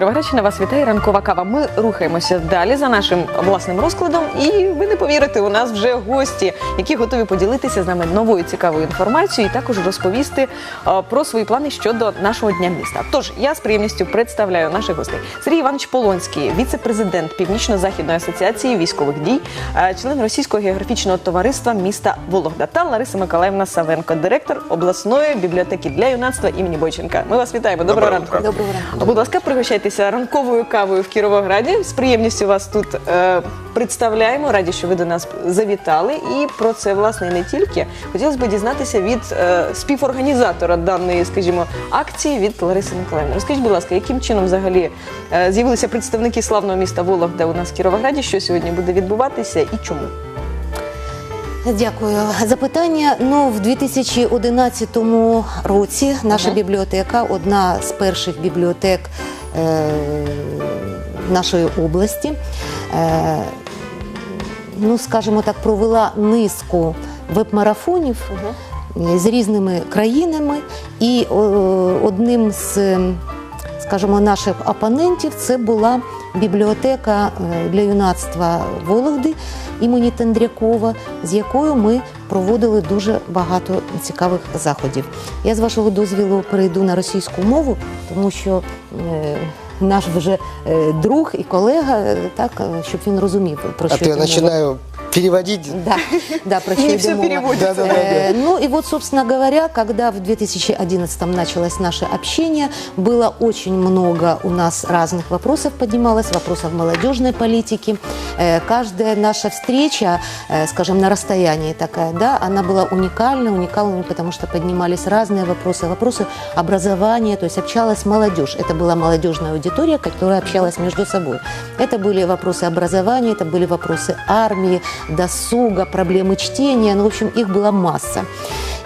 Кіровоградщина вас вітає ранкова кава. Ми рухаємося далі за нашим власним розкладом. І ви не повірите, у нас вже гості, які готові поділитися з нами новою цікавою інформацією і також розповісти про свої плани щодо нашого дня міста. Тож я з приємністю представляю наших гостей. Сергій Іванович Полонський, віце-президент Північно-західної асоціації військових дій, член російського географічного товариства міста Вологда та Лариса Миколаївна Савенко, директор обласної бібліотеки для юнацтва імені Бойченка. Ми вас вітаємо. Доброго, Доброго ранку. ранку. Доброго ранку. Будь ласка, пригощайтеся ранковою кавою в Кіровограді. З приємністю вас тут е, представляємо. Раді, що ви до нас завітали. І про це власне і не тільки хотілося б дізнатися від е, співорганізатора даної, скажімо, акції від Лариси Миколаївни. Розкажіть, будь ласка, яким чином взагалі е, з'явилися представники славного міста Вологда у нас в Кіровограді? Що сьогодні буде відбуватися і чому? Дякую. Запитання. Ну, в 2011 році наша Ага. бібліотека, одна з перших бібліотек е, нашої області, е, ну, скажімо так, провела низку веб-марафонів з різними країнами. І е, одним з, скажімо, наших опонентів це була бібліотека е, для юнацтва Вологди імені Тендрякова, з якою ми проводили дуже багато цікавих заходів. Я з вашого дозвілу перейду на російську мову, тому що е, наш вже е, друг і колега, так, щоб він розумів, про А що то я начинаю переводить. Да, да, про не мова. переводится. Да, да, да, Э, Ну и вот, собственно говоря, когда в 2011 началось наше общение, было очень много у нас разных вопросов поднималось, вопросов молодежной политики. Э, Каждая наша встреча, э, скажем, на расстоянии такая, да, она была уникальна, уникальна, потому что поднимались разные вопросы, вопросы образования, то есть общалась молодежь. Это была молодежная аудитория, которая общалась между собой. Это были вопросы образования, это были вопросы армии, досуга, проблемы чтения, ну, в общем, их была масса.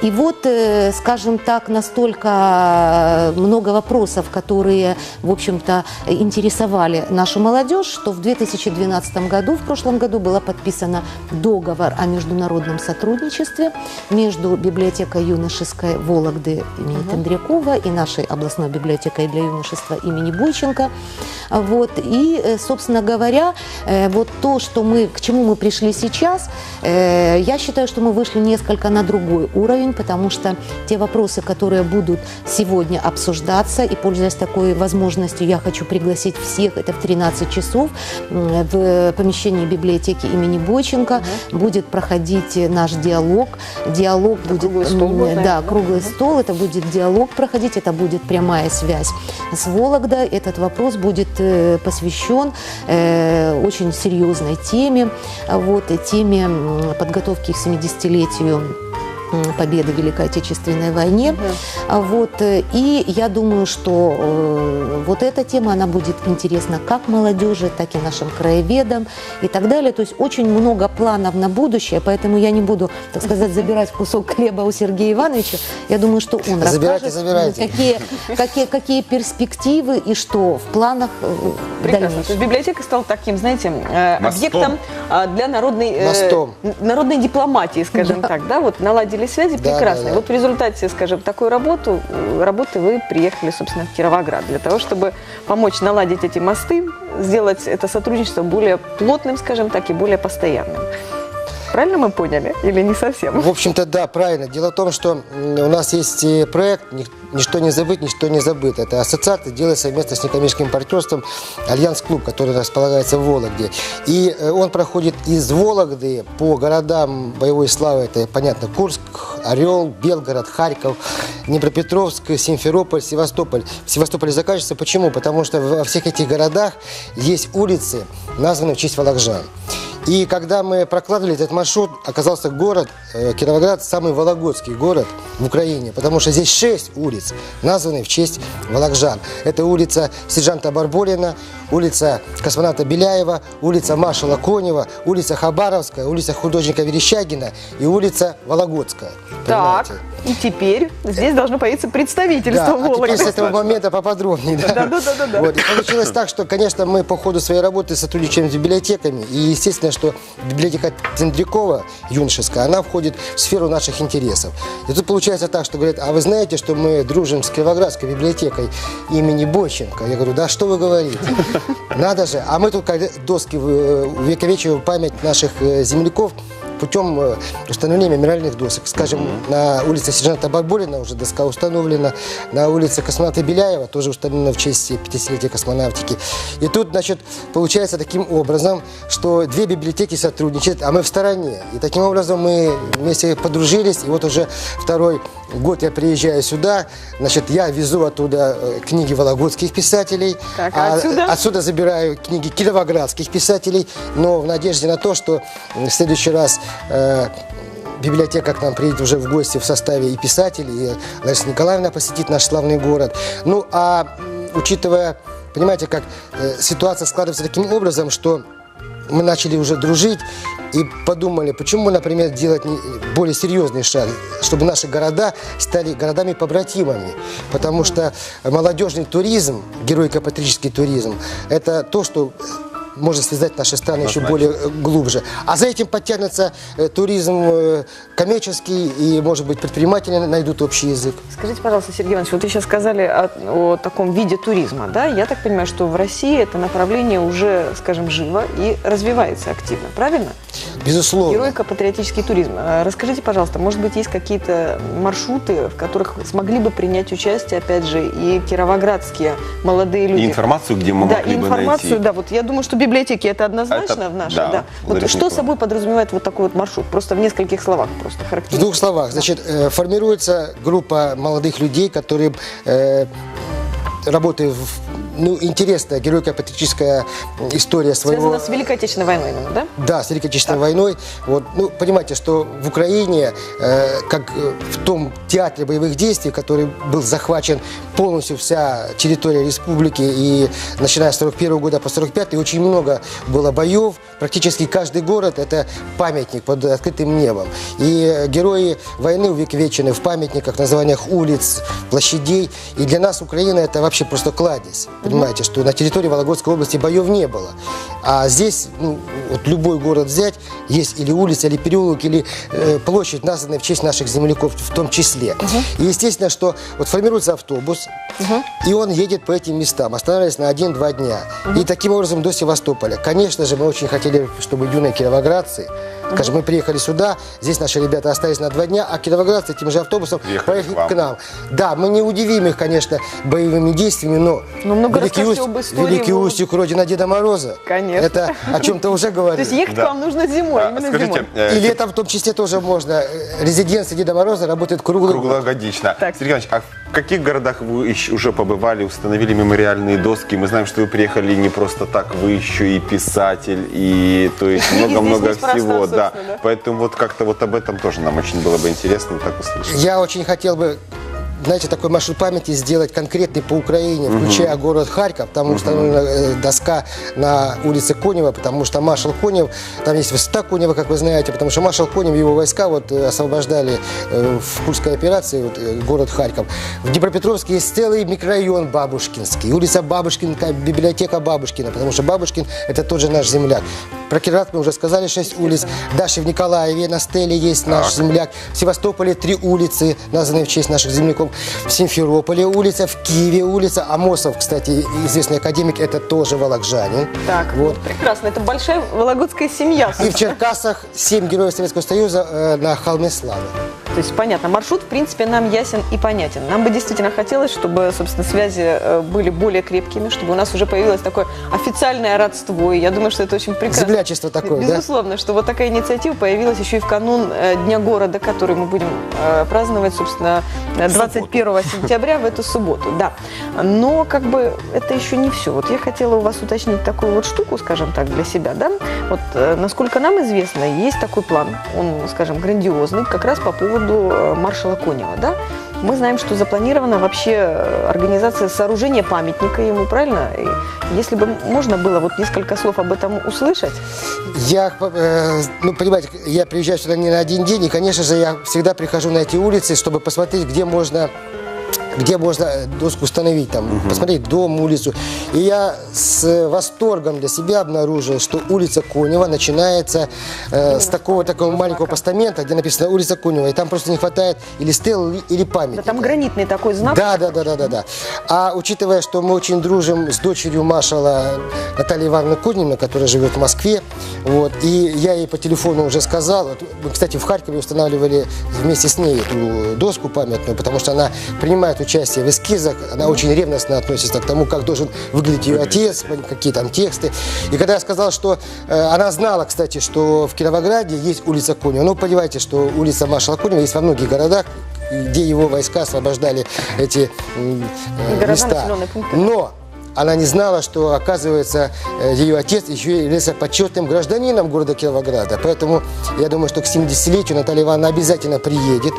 И вот, э, скажем так, настолько много вопросов, которые, в общем-то, интересовали нашу молодежь, что в 2012 году, в прошлом году, было подписано договор о международном сотрудничестве между библиотекой юношеской Вологды имени Тендрякова и нашей областной библиотекой для юношества имени Бойченко. Вот. И, э, собственно говоря, э, вот то, что мы, к чему мы пришли сейчас, э, я считаю, что мы вышли несколько на другой уровень, потому что те вопросы, которые будут сегодня обсуждаться, и пользуясь такой возможностью, я хочу пригласить всех, это в 13 часов, в помещении библиотеки имени Бойченко будет проходить наш диалог. Диалог будет... круглый стол Да, наверное, круглый стол, это будет диалог проходить, это будет прямая связь с Вологдой. Этот вопрос будет э, посвящен э, очень серьезной теме, вот, и теме подготовки к 70-летию м, победы в Великой Отечественной войне. А Вот, э, и я думаю, что э, вот эта тема, она будет интересна как молодежи, так и нашим краеведам и так далее. То есть очень много планов на будущее, поэтому я не буду, так сказать, забирать кусок хлеба у Сергея Ивановича. Я думаю, что он Забирайте, расскажет, забирайте. Какие, какие, какие перспективы и что в планах э, Прекрасно. То есть библиотека стала таким, знаете, Мостом. объектом а, для народной, э, народной дипломатии, скажем так, да, вот наладили связи Да, да, да. Вот в результате, скажем, такой работу, э, работы вы приехали, собственно, в Кировоград для того, чтобы помочь наладить эти мосты, сделать это сотрудничество более плотным, скажем так, и более постоянным. Правильно мы поняли или не совсем? В общем-то, да, правильно. Дело в том, что у нас есть э, проект «Ни- «Ничто не забыть, ничто не забыто». Это ассоциация делает совместно с некоммерческим партнерством «Альянс-клуб», который располагается в Вологде. И э, он проходит из Вологды по городам боевой славы. Это, понятно, Курск, Орел, Белгород, Харьков, Днепропетровск, Симферополь, Севастополь. В Севастополе заканчивается. Почему? Потому что во всех этих городах есть улицы, названные в честь волокжан. И когда мы прокладывали этот маршрут, оказался город, э, Кировоград, самый вологодский город в Украине, потому что здесь шесть улиц, названы в честь волокжан. Это улица сержанта Барболина, улица космонавта Беляева, улица маршала Конева, улица Хабаровская, улица художника Верещагина и улица Вологодская. Так. Понимаете? И теперь здесь должно появиться представительство Да, а Вологды. теперь с этого момента поподробнее. Да, Да, да, да, да. Вот. И получилось так, что, конечно, мы по ходу своей работы сотрудничаем с библиотеками. И естественно, что библиотека Тендрякова, юношеская, она входит в сферу наших интересов. И тут получается так, что говорят, а вы знаете, что мы дружим с Кировоградской библиотекой имени Боченко? Я говорю, да что вы говорите? Надо же. А мы тут доски э, увековечиваем память наших э, земляков путем э, установления мемориальных досок. Скажем, на улице сержанта Барбулина уже доска установлена, на улице космонавта Беляева тоже установлена в честь 50-летия космонавтики. И тут, значит, получается таким образом, что две библиотеки сотрудничают, а мы в стороне. И таким образом мы вместе подружились, и вот уже второй год я приезжаю сюда, значит, я везу оттуда э, книги вологодских писателей, Так, а отсюда? отсюда забираю книги кировоградских писателей, но в надежде на то, что в следующий раз библиотека к нам приедет уже в гости в составе и писателей, и Лариса Николаевна посетит наш славный город. Ну, а учитывая, понимаете, как э, ситуация складывается таким образом, что мы начали уже дружить и подумали, почему, например, делать более серьезный шаг, чтобы наши города стали городами-побратимами. Потому что молодежный туризм, героико-патриотический туризм, это то, что может связать наши страны еще более э, глубже. А за этим подтянется э, туризм э, коммерческий, и, может быть, предприниматели найдут общий язык. Скажите, пожалуйста, Сергей Иванович, вот вы сейчас сказали о, о таком виде туризма, да? Я так понимаю, что в России это направление уже, скажем, живо и развивается активно, правильно? Безусловно. Героико-патриотический туризм. А Расскажите, пожалуйста, может быть, есть какие-то маршруты, в которых смогли бы принять участие, опять же, и кировоградские молодые люди? И информацию, где мы да, могли и бы информацию, найти. да, вот я думаю, что библиотеки это однозначно Это- в нашей, да, да. Вот что собой подразумевает вот такой вот маршрут? Просто в нескольких словах просто В характеризуйте. двух словах. Значит, э, формируется группа молодых людей, которые э, работают в ну, интересная героико-патриотическая история своего... Связано с Великой Отечественной войной, именно, да? Да, с Великой Отечественной войной. Вот, ну, понимаете, что в Украине, э, как э, в том театре боевых действий, который был захвачен полностью вся территория республики, и начиная с 41 года по 45 очень много было боев. Практически каждый город – это памятник под открытым небом. И герои войны увековечены в памятниках, названиях улиц, площадей. И для нас Украина – это вообще просто кладезь. Понимаете, что на территории Вологодской области боев не было. А здесь, ну, вот любой город взять, есть или улица, или переулок, или э, площадь, названная в честь наших земляков в том числе. И естественно, что вот формируется автобус, и он едет по этим местам, останавливаясь на один-два дня. И таким образом до Севастополя. Конечно же, мы очень хотели, чтобы юные кировоградцы, скажем, мы приехали сюда, здесь наши ребята остались на два дня, а кировоградцы этим же автобусом Приехали поехали к вам. к нам. Да, мы не удивим их, конечно, боевыми действиями, но, Ну, много Великий, расскажите Усть- об истории Великий Володи. Устюг, родина Деда Мороза. Конечно. Это о чем-то уже То говорит. есть ехать Да. к вам нужно зимой, А, именно Скажите, зимой. э, И летом в том числе тоже можно. Э, Резиденция Деда Мороза работает круглый год. Круглогодично. Так. Сергей Иванович, а в каких городах вы еще уже побывали, установили мемориальные доски? Мы знаем, что вы приехали не просто так, вы еще и писатель, и то есть Книги здесь много-много неспроста, всего. Да. да. Поэтому вот как-то вот об этом тоже нам очень было бы интересно так услышать. Я очень хотел бы знаете, такой маршрут памяти сделать конкретный по Украине, включая город Харьков. Там установлена э, доска на улице Конева, потому что маршал Конев, там есть высота Конева, как вы знаете, потому что маршал Конев и его войска вот э, освобождали э, в Курской операции вот, город Харьков. В Днепропетровске есть целый микрорайон Бабушкинский, улица Бабушкина, библиотека Бабушкина, потому что Бабушкин это тот же наш земляк. Про Кировград мы уже сказали, 6 улиц. Дальше в Николаеве на стеле есть наш Так. земляк. В Севастополе три улицы, названные в честь наших земляков. В Симферополе улица, в Киеве улица. Амосов, кстати, известный академик, это тоже волокжанин. Так, Вот. вот. прекрасно. Это большая вологодская семья. И в Черкасах семь героев Советского Союза э, на холме славы. То есть понятно, маршрут, в принципе, нам ясен и понятен. Нам бы действительно хотелось, чтобы, собственно, связи э, были более крепкими, чтобы у нас уже появилось такое официальное родство. И я думаю, что это очень прекрасно. Землячество такое, да? Безусловно, что вот такая инициатива появилась еще и в канун э, Дня города, который мы будем э, праздновать, собственно, э, 21 сентября в эту субботу. Да. Но как бы это еще не все. Вот я хотела у вас уточнить такую вот штуку, скажем так, для себя. Да? Вот, насколько нам известно, есть такой план, он, скажем, грандиозный, как раз по поводу э, маршала Конева. Да? Мы знаем, что запланирована вообще э, организация сооружения памятника ему, правильно? Если бы можно было вот несколько слов об этом услышать. Я, э, ну, понимаете, я приезжаю сюда не на один день, и, конечно же, я всегда прихожу на эти улицы, чтобы посмотреть, где можно где можно доску установить, там, посмотреть дом, улицу. И я с восторгом для себя обнаружил, что улица Конева начинается э, с такого такого маленького постамента, где написано улица Конева, и там просто не хватает или стел, или Да памятника. там гранитный такой знак. Да, да, да, да, да, да. А учитывая, что мы очень дружим с дочерью маршала Натальей Ивановны Кунина, которая живет в Москве, вот, и я ей по телефону уже сказал, вот, мы, кстати, в Харькове устанавливали вместе с ней эту доску памятную, потому что она принимает участие в эскизах, она очень ревностно относится к тому, как должен выглядеть ее отец, какие там тексты. И когда я сказал, что э, она знала, кстати, что в Кировограде есть улица Конева, ну, понимаете, что улица маршала Конева есть во многих городах, где его войска освобождали эти э, места. Но она не знала, что, оказывается, э, ее отец еще является почетным гражданином города Кировограда. Поэтому я думаю, что к 70-летию Наталья Ивановна обязательно приедет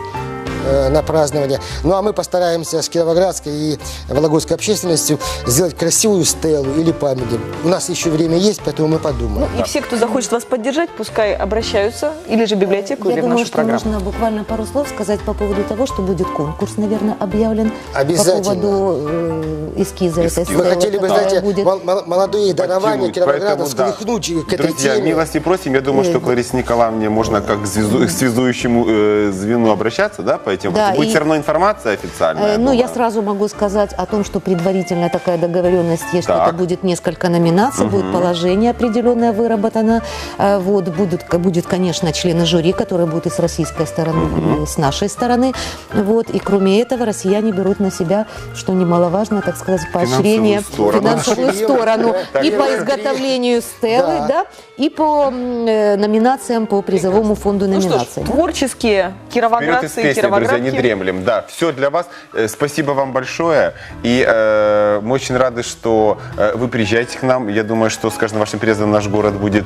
э, на празднование. Ну а мы постараемся с кировоградской и вологодской общественностью сделать красивую стелу или памятник. У нас еще время есть, поэтому мы подумаем. Ну, и все, кто захочет вас поддержать, пускай обращаются или же в библиотеку, Я или в думаю, нашу что программу. нужно буквально пару слов сказать по поводу того, что будет конкурс, наверное, объявлен Обязательно. по поводу э, эскиза этой Эскиз. Мы стелы, хотели бы, знаете, будет... мол- мол- молодые дарования Кировограда поэтому, да. к этой Друзья, теме. милости просим. Я думаю, что к Ларисе Николаевне можно как к связующему э, звену обращаться, да, по этим Да? Будет и- все равно информация официальная. Э, Ну, я сразу могу сказать о том, что предварительная такая договоренность есть, что Так. это будет несколько номинаций, будет положение определенное выработано. Э, Вот, будут, будет, конечно, члены жюри, которые будут и с российской стороны, и с нашей стороны. Вот, и кроме этого, россияне берут на себя, что немаловажно, так сказать, поощрение, сторону. финансовую сторону и по изготовлению стелы, Да. и по э, номинациям по призовому фонду Ну что ж, номинаций. творческие кировоградцы и песни, друзья, не дремлем. Да, все для вас. Э, Спасибо вам большое. И э, мы очень рады, что э, вы приезжаете к нам. Я думаю, что с каждым вашим приездом наш город будет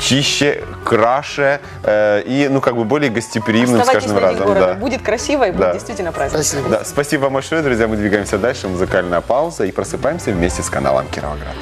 чище, краше э, и, ну, как бы более гостеприимным с каждым разом. города. Да. Будет красиво и будет Да. действительно праздник. Спасибо. Да, спасибо вам большое, друзья. Мы двигаемся дальше. Музыкальная пауза и просыпаемся вместе с каналом Кировоград.